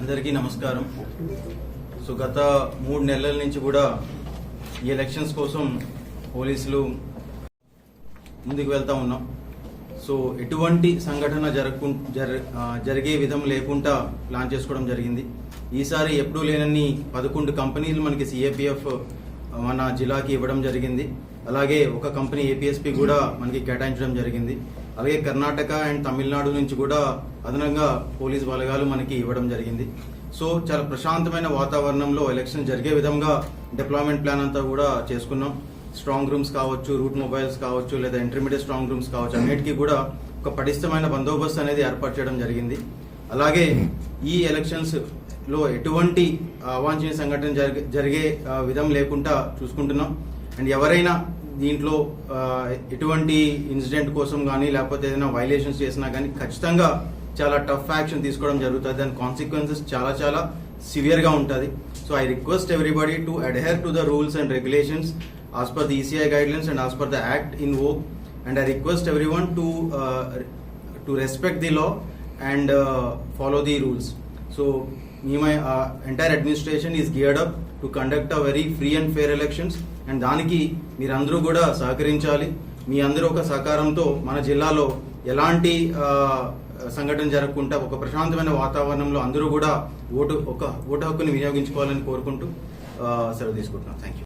అందరికీ నమస్కారం. సో గత మూడు నెలల నుంచి కూడా ఈ ఎలక్షన్స్ కోసం పోలీసులు ముందుకు వెళ్తా ఉన్నాం. సో ఎటువంటి సంఘటన జరగకు జర జరిగే విధం లేకుండా ప్లాన్ చేసుకోవడం జరిగింది. ఈసారి ఎప్పుడూ లేనన్ని పదకొండు కంపెనీలు మనకి సిఏపిఎఫ్ మన జిల్లాకి ఇవ్వడం జరిగింది. అలాగే ఒక కంపెనీ ఏపీఎస్పి కూడా మనకి కేటాయించడం జరిగింది. అలాగే కర్ణాటక అండ్ తమిళనాడు నుంచి కూడా అదనంగా పోలీస్ బలగాలు మనకి ఇవ్వడం జరిగింది. సో చాలా ప్రశాంతమైన వాతావరణంలో ఎలక్షన్ జరిగే విధంగా డిప్లాయ్మెంట్ ప్లాన్ అంతా కూడా చేసుకున్నాం. స్ట్రాంగ్ రూమ్స్ కావచ్చు రూట్ మొబైల్స్ కావచ్చు లేదా ఇంటర్మీడియట్ స్ట్రాంగ్ రూమ్స్ కావచ్చు అన్నిటికీ కూడా ఒక పటిష్టమైన బందోబస్తు అనేది ఏర్పాటు చేయడం జరిగింది. అలాగే ఈ ఎలక్షన్స్లో ఎటువంటి అవాంఛనీయ సంఘటన జరిగే జరిగే విధం లేకుండా చూసుకుంటున్నాం. అండ్ ఎవరైనా దీంట్లో ఎటువంటి ఇన్సిడెంట్ కోసం కానీ లేకపోతే ఏదైనా వైలేషన్స్ చేసినా కానీ ఖచ్చితంగా చాలా టఫ్ యాక్షన్ తీసుకోవడం జరుగుతుంది. దాని కాన్సిక్వెన్సెస్ చాలా చాలా సివియర్గా ఉంటుంది. So I request everybody to adhere to the rules and regulations as per the ECI guidelines and as per the act in oh and I request everyone to to respect the law and follow the rules so me my entire administration is geared up to conduct a very free and fair elections and దానికి మీరందరూ కూడా సహకరించాలి. మీ అందరూ ఒక సహకారంతో మన జిల్లాలో ఎలాంటి సంఘటన జరగకుండా ఒక ప్రశాంతమైన వాతావరణంలో అందరూ కూడా ఓటు ఒక ఓటు హక్కుని వినియోగించుకోవాలని కోరుకుంటూ సెలవు తీసుకుంటున్నాను థ్యాంక్ యూ